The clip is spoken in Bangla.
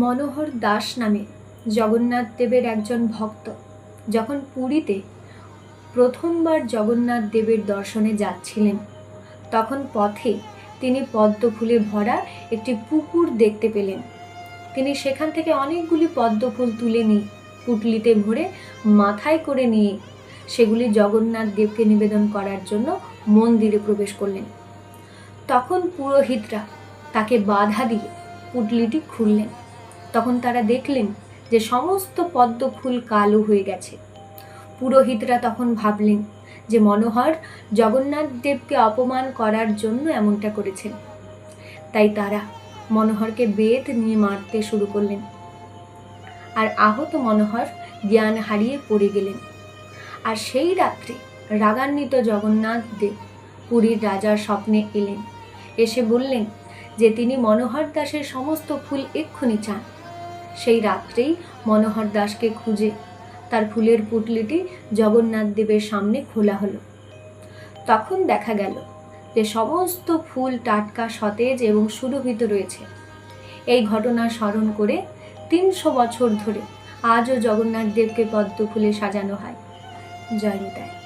মনোহর দাস নামে জগন্নাথ দেবের একজন ভক্ত। যখন পুরীতে প্রথমবার জগন্নাথ দেবের দর্শনে যাচ্ছিলেন, তখন পথে তিনি পদ্ম ফুলে ভরা একটি পুকুর দেখতে পেলেন। তিনি সেখান থেকে অনেকগুলি পদ্ম ফুল তুলে নিয়ে পুটলিতে ভরে মাথায় করে নিয়ে সেগুলি জগন্নাথ দেবকে নিবেদন করার জন্য মন্দিরে প্রবেশ করলেন। তখন পুরোহিতরা তাকে বাধা দিয়ে পুটলিটি খুললেন। তখন তারা দেখলেন যে সমস্ত পদ্ম ফুল কালো হয়ে গেছে। পুরোহিতরা তখন ভাবলেন যে মনোহর জগন্নাথ দেবকে অপমান করার জন্য এমনটা করেছেন। তাই তারা মনোহরকে বেত নিয়ে মারতে শুরু করলেন। আর আহত মনোহর জ্ঞান হারিয়ে পড়ে গেলেন। আর সেই রাত্রে রাগান্বিত জগন্নাথ দেব পুরীর রাজার স্বপ্নে এলেন। এসে বললেন যে তিনি মনোহর দাসের সমস্ত ফুল এক্ষুনি চান। সেই রাত্রেই মনোহর দাসকে খুঁজে। তার ফুলের পুটলিটি জগন্নাথ দেবের সামনে খোলা হলো। তখন দেখা গেল যে সমস্ত ফুল টাটকা, সতেজ এবং সুরভিত রয়েছে। এই ঘটনা স্মরণ করে তিনশো বছর ধরে আজও জগন্নাথ দেবকে পদ্ম ফুলে সাজানো হয়। জয় নিতাই।